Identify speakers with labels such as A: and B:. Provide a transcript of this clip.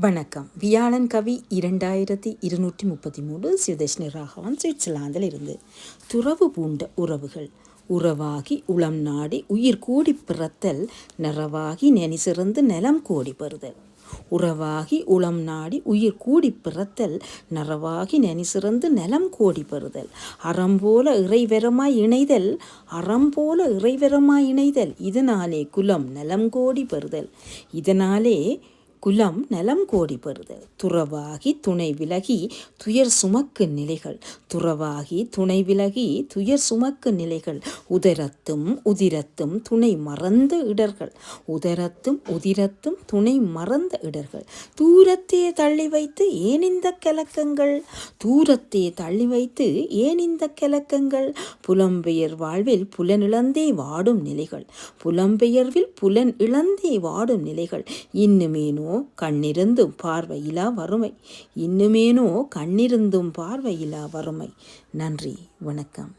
A: வணக்கம். வியாழன் கவி இரண்டாயிரத்தி இருநூற்றி முப்பத்தி மூணு சிவதேஷ்ணி ராகவன் சுவிட்சர்லாந்தில் இருந்து. துறவு பூண்ட உறவுகள். உறவாகி உளம் நாடி உயிர் கூடி பிறத்தல். நிறவாகி நெனி சிறந்து நிலம் கோடி பெறுதல் உறவாகி உளம் நாடி உயிர் கூடி பிறத்தல். நரவாகி நெனி சிறந்து நிலம் கோடி பெறுதல் அறம்போல இறைவரமாய் இணைதல். அறம்போல இறைவரமாய் இணைதல். இதனாலே குலம் நலம் கோடி பெறுதல் இதனாலே குலம் நலம் கோடி பெறுது. துறவாகி துணை விலகி துயர் சுமக்கு நிலைகள். துறவாகி துணை விலகி துயர் சுமக்கு நிலைகள். உதரத்தும் உதிரத்தும் துணை மறந்த இடர்கள். உதரத்தும் உதிரத்தும் துணை மறந்த இடர்கள். தூரத்தே தள்ளி வைத்து ஏன் இந்த கலக்கங்கள்? தூரத்தே தள்ளி வைத்து ஏன் இந்த கலக்கங்கள்? புலம்பெயர் வாழ்வில் புலனிழந்தே வாடும் நிலைகள். புலம்பெயர்வில் புலன் இழந்தே வாடும் நிலைகள். இன்னுமேனோ கண்ணிருந்தும் பார்வையிலா வறுமை. இன்னுமேனோ கண்ணிருந்தும் பார்வையிலா வறுமை. நன்றி வணக்கம்.